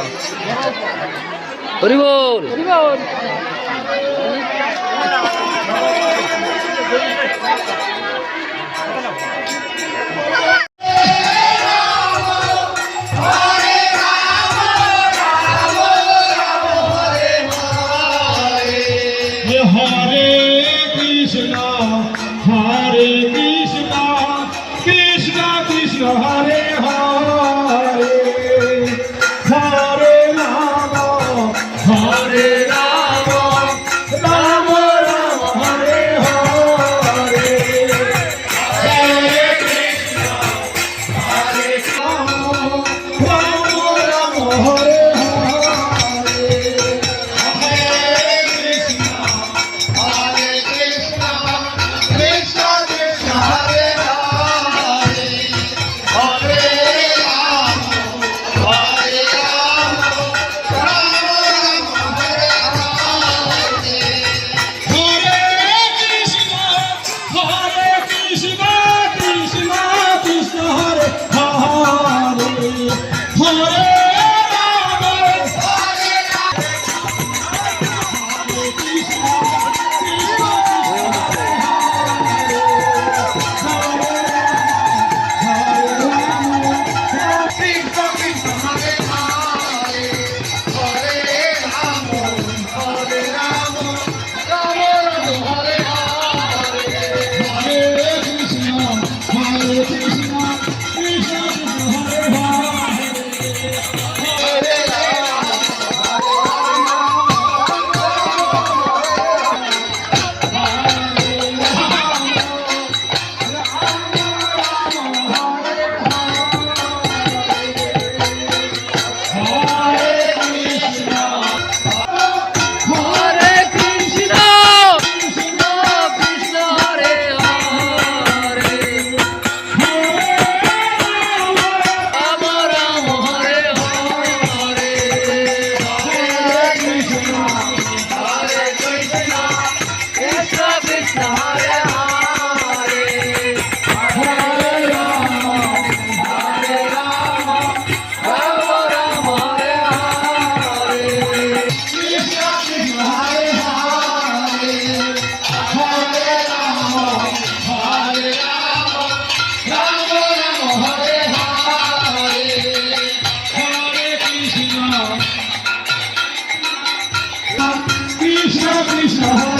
দাও হরিবল হরিবল। ভালো Krishna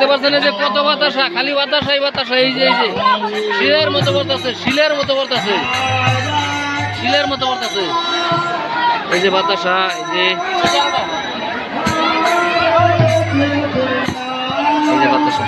দেখতে পাচ্ছেন যে কত বাতাসা, খালি বাতাসাই এই বাতাসা, এই যে এই যে। শিলের মতো বর্তাছে শিলের মতো বর্তাছে শিলের মতো বর্তাছে এই যে বাতাসা, এই যে। এই যে বাতাসা।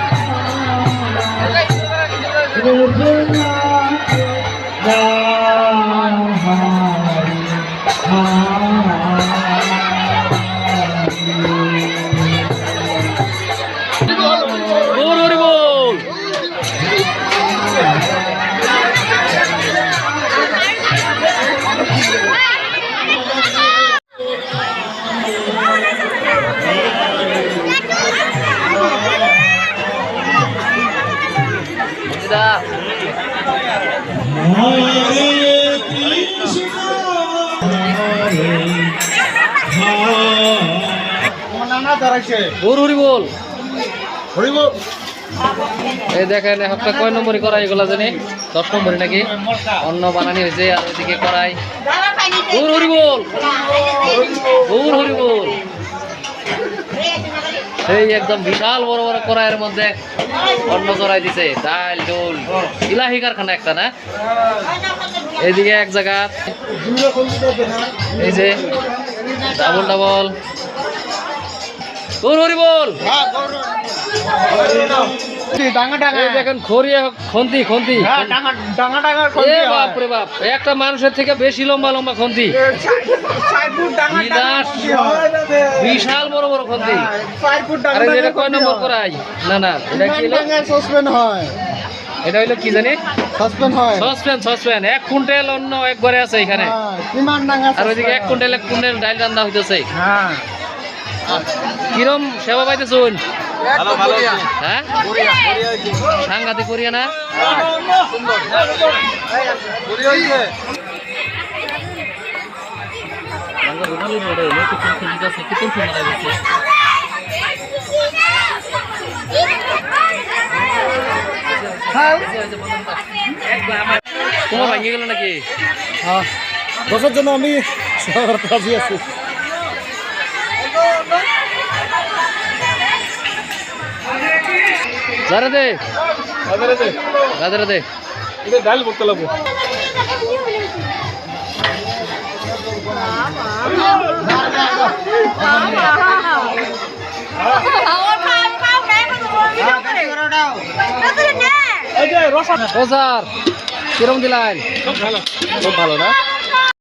হুর বল। এই দেখেন একটা কয় নম্বরই করাই এগুলা জানি? দশ নম্বরই নাকি? অন্য বানানি হয়েছে আর ওইদিকে করাই। হুর হুরি বল। হুর হুরি বল। সেই একদম বিশাল বড় বড় কড়াইয়ের মধ্যে অন্ন চড়াই দিছে। ডাল ডোল ইলাহি কারখানা একটা, না? এইদিকে এক জায়গা। এই যে, ডাবল ডাবল। তোর হরি বল। এই দেখেন খড়িয়া খন্তি খন্তি। হ্যাঁ বাপ একটা মানুষের থেকে বেশি লম্বা লম্বা খন্তি। বিশাল বড় বড় খন্তি। এটা কয় নম্বর করাই না না এটা হয়। হইল কি জানি? সসপেন হয়। এক কুইন্টাল অন্য একবারে আছে এখানে। হ্যাঁ, আর ওইদিকে এক কুইন্টাল এক কুইন্টাল ডাইল রান্না হইতেছে। হ্যাঁ। কিরম সেবা পাইতে শুন হ্যাঁ? সাংঘাতিক করিয়া না? তোমার ভাঙিয়ে গেল নাকি? হ্যাঁ বসার জন্য আমি আছি। ডাল করতে লাগবো এই যে রসা ও স্যার কিরম দিলেন খুব ভালো খুব ভালো না